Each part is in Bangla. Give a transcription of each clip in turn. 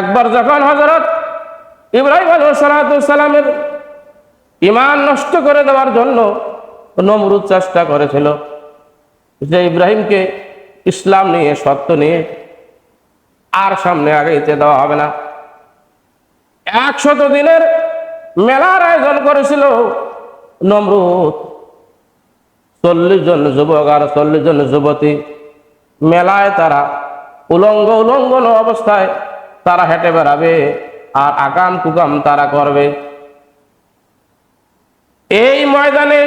একবার যখন হজরত ইব্রাহিম আলাইসালামের ইমান নষ্ট করে দেওয়ার জন্য নমরুদ চেষ্টা করেছিল, যে ইব্রাহিমকে ইসলাম নিয়ে, সত্য নিয়ে আর সামনে আগাইতে দেওয়া হবে না। একশত দিনের মেলার আয়োজন করেছিল নমরুদ। চল্লিশ জন যুবক আর চল্লিশ জন যুবতী মেলায় তারা উলঙ্গ উলঙ্গন অবস্থায় তারা হেঁটে বেড়াবে আর আকাম কুকাম তারা করবে। এই ময়দানে,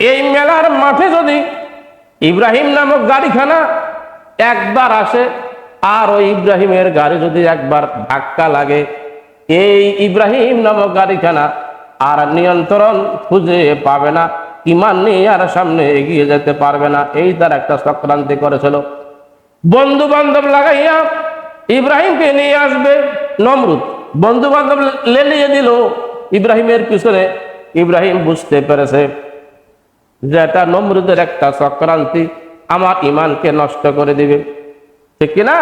এই মেলার মাঠে যদি ইব্রাহিম নামক গাড়িখানা একবার আসে, আর ওই ইব্রাহিমের গাড়ি যদি একবার ধাক্কা লাগে, এই ইব্রাহিম নামক গাড়িখানা আর নিয়ন্ত্রণ খুঁজে পাবে না, ইমান নিয়ে আর সামনে এগিয়ে যেতে পারবে না। এই তার একটা চক্রান্তি করেছিল। বন্ধু বান্ধব লাগাইয়া ইব্রাহিমকে নিয়ে আসবে নমরুদ। বন্ধু বান্ধব লেলিয়ে দিল ইব্রাহিমের পিছনে ইব্রাহিম বুঝতে পেরেছে যে এটা নমরুদের একটা চক্রান্তি, আমার ইমানকে নষ্ট করে দিবে। ঠিক কিনা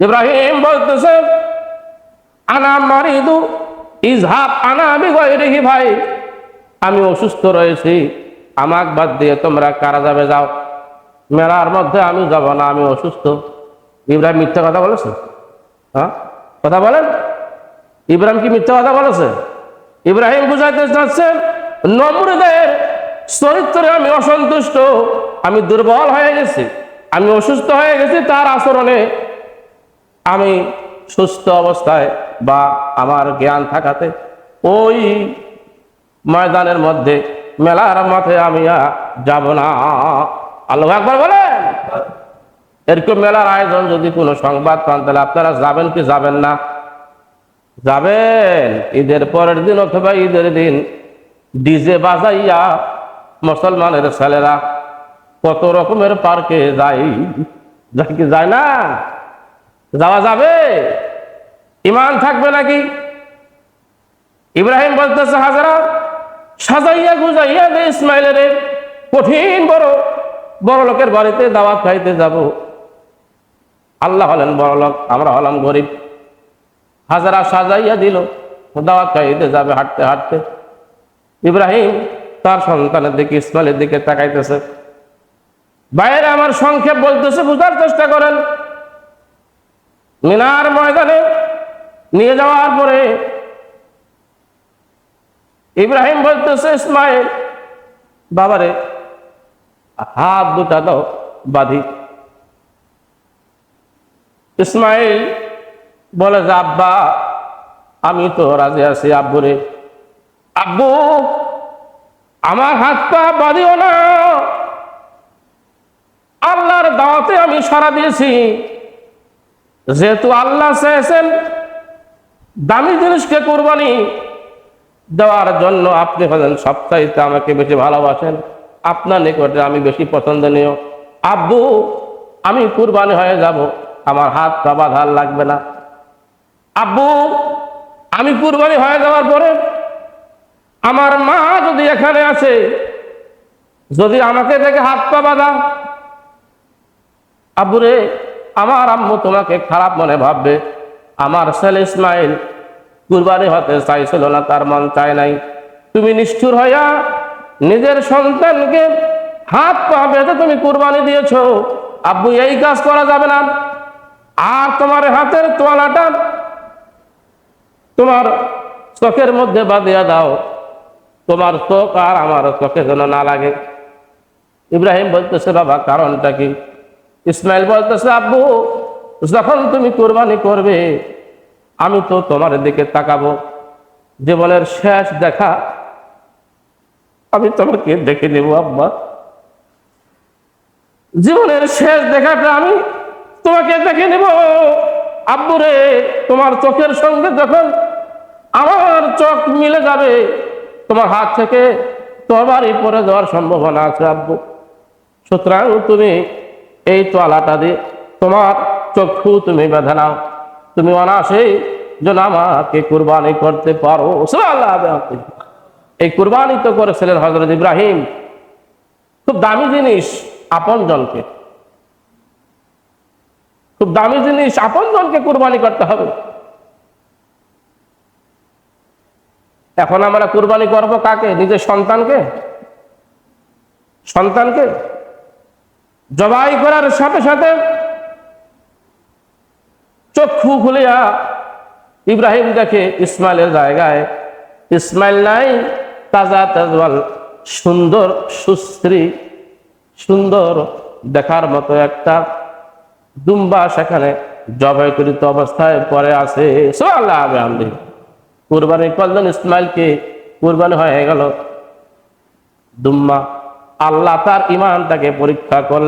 ইব্রাহিম বলতেছে, আনা মারিদু, ইজহাব আনা আমি গৈরিহি ভাই, আমি অসুস্থ রয়েছি, আমাক বাদ দিয়ে তোমরা কারা যাবে যাও। মেলার মধ্যে আমি যাব না, আমি অসুস্থ। ইব্রাহিম মিথ্যা কথা বলেছে? হ্যাঁ? কথা বলেন। ইব্রাহিম কি মিথ্যা কথা বলেছে? ইব্রাহিম বুঝাইতে চাচ্ছেন নমরুদের চরিত্রে আমি অসন্তুষ্ট, আমি দুর্বল হয়ে গেছি, আমি অসুস্থ হয়ে গেছি, তার আচরণে আমি সুস্থ অবস্থায় বা আমার জ্ঞান থাকাতে ওই ময়দানের মধ্যে, মেলার মাঠে আমি যাব না। আল্লাহ একবার বলেন। এরকম মেলার আয়োজন যদি কোনো সংবাদ পান, তাহলে আপনারা যাবেন কি যাবেন না? যাবেন। ঈদের পরের দিন অথবা ঈদের দিন ডিজে বাজাইয়া মুসলমানের ছেলেরা কত রকমের পার্কে যাই যায় কি যায় না? যাওয়া যাবে? ইমান থাকবে নাকি? ইব্রাহিম বলতেছে, হাজারা, সাজাইয়া গুজাইয়া দে ইসমাইলের কঠিন বড় বড় লোকের বাড়িতে দাওয়াত খাইতে যাব। আল্লাহ হলেন বড় লোক, আমরা হলাম গরিব। হাজারা সাজাইয়া দিল দাওয়াত খাইতে যাবে হাঁটতে হাঁটতে। ইব্রাহিম তার সন্তানের দিকে, ইসমাইলের দিকে তাকাইতেছে। বাইরে আমার সংক্ষেপ বলতেছে, বুঝার চেষ্টা করেন। মিনার ময়দানে নিয়ে যাওয়ার পরে ইব্রাহিম বলতেছে, ইসমাইল, বাবারে, হাত দুটা দাও, বাঁধি। ইসমাইল বলে যে, আব্বা, আমি তো রাজি আছি আব্বুরে। আব্বু, আমার হাত পা বাঁধিও না। আল্লাহর দাওয়াতে আমি সারা দিয়েছি। যেহেতু আল্লাহ চেয়েছেন দামি জিনিসকে কোরবানি দেওয়ার জন্য, আপনি হলেন সপ্তাহে আমাকে বেশি ভালোবাসেন। আপনার নিকটে আমি বেশি পছন্দনীয়। আব্বু, আমি কুরবানি হয়ে যাব। আমার হাত পা বাঁধার লাগবে না। আব্বু, আমি কুরবানি হয়ে যাওয়ার পরে আমার মা যদি এখানে আছে যদি আমাকে দেখে হাত পা বাঁধা আব্বুরে আমার আম্মু তোমাকে খারাপ মনে ভাববে। আমার ছেলে ইসমাইল কুরবানি হতে চাইছিল না, তার মন চায় নাই। তুমি নিষ্ঠুর হইয়া নিজের সন্তানকে হাত পা বেঁধে তুমি কুরবানি দিয়েছ। আব্বু, এই কাজ করা যাবে না। আর তোমার হাতের তোয়ালাটা তোমার চোখের মধ্যে বাঁধিয়া দাও। তোমার চোখ আর আমার চোখে যেন না লাগে। ইব্রাহিম বলতেছে, বাবা, কারণটা কি? ইসমাইল বলতেছে, আব্বু, যখন তুমি কোরবানি করবে, আমি তো তোমার দিকে তাকাবো। জীবনের শেষ দেখা আমি তোমাকে দেখে নেব, আব্বা। জীবনের শেষ দেখাটা আমি তোমাকে দেখে নেব। আব্বুরে, তোমার চোখের সঙ্গে যখন আমার চোখ মিলে যাবে, তোমার হাত থেকে তোমারই পরে যাওয়ার সম্ভাবনা আছে আব্বু। সুতরাং তুমি এই তোয়ালাটা দিয়ে তোমার চক্ষু তুমি বেঁধে নাও। তুমি অনাসেই যেন আমাকে কুরবানি করতে পারো। সুবহানাল্লাহ। এই কুরবানি তো করেছিলেন হজরত ইব্রাহিম। খুব দামি জিনিস আপন জনকে খুব দামি জিনিস, আপনজনকে কুরবানি করতে হবে। এখন আমরা কুরবানি করব কাকে? নিজের সন্তানকে? সন্তানকে? জবাই করার সাথে সাথে চক্ষু খুলিয়া ইব্রাহিম দেখে ইসমাইলের জায়গায়, ইসমাইল নাই, তাজা তাজওয়াল, সুন্দর, সুশ্রী, সুন্দর দেখার মতো একটা দুম্বা সেখানে জবাই করিত অবস্থায় পরে আছে। আল্লাহ আমি কুরবানি করলেন ইসমাইলকে কুরবানি হয়ে গেল? দুম্বা, আল্লাহ তার ইমানটাকে পরীক্ষা করলেন।